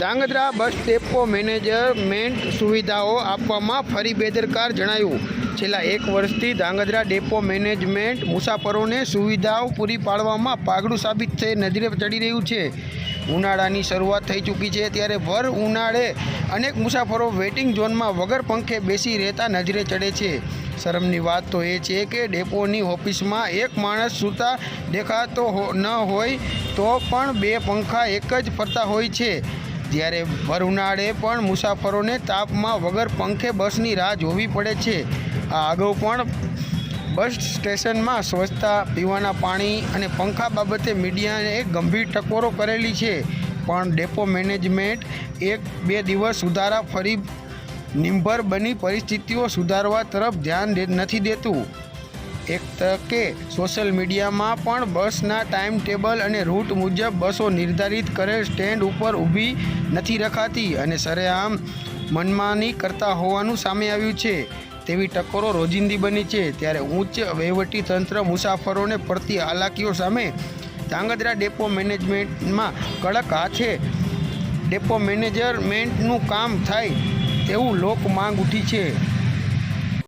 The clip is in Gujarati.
ધાંગધ્રા બસ ડેપો મેનેજમેન્ટ સુવિધાઓ આપવામાં ફરી બેદરકાર જણાયું. છેલ્લા એક વર્ષથી ધાંગધ્રા ડેપો મેનેજમેન્ટ મુસાફરોને સુવિધાઓ પૂરી પાડવામાં પાઘડું સાબિત થઈ નજરે ચડી રહ્યું છે. ઉનાળાની શરૂઆત થઈ ચૂકી છે ત્યારે ભર ઉનાળે અનેક મુસાફરો વેઇટિંગ ઝોનમાં વગર પંખે બેસી રહેતા નજરે ચડે છે. શરમની વાત તો એ છે કે ડેપોની ઓફિસમાં એક માણસ સૂતા દેખાતો ન હોય તો પણ બે પંખા એક જ ફરતા હોય છે. જ્યારે ભર ઉનાળે પણ મુસાફરોને તાપમાં વગર પંખે બસની રાહ જોવી પડે છે. આ અગાઉ પણ બસ સ્ટેશનમાં સ્વચ્છતા, પીવાના પાણી અને પંખા બાબતે મીડિયાએ ગંભીર ટકોરો કરેલી છે. પણ ડેપો મેનેજમેન્ટ એક બે દિવસ સુધારા ફરી નિર્ભર બની પરિસ્થિતિઓ સુધારવા તરફ ધ્યાન નથી દેતું. એક તકે સોશિયલ મીડિયામાં પણ બસના ટાઈમ ટેબલ અને રૂટ મુજબ બસો નિર્ધારિત કરેલ સ્ટેન્ડ ઉપર ઊભી નથી રખાતી અને સરેઆમ મનમાની કરતા હોવાનું સામે આવ્યું છે. તેવી ટકોરો રોજિંદી બની છે. ત્યારે ઉચ્ચ વહીવટી તંત્ર મુસાફરોને પડતી હાલાકીઓ સામે ધાંગધ્રા ડેપો મેનેજમેન્ટમાં કડક હાથે ડેપો મેનેજરમેન્ટનું કામ થાય તેવું લોક માંગ ઉઠી છે.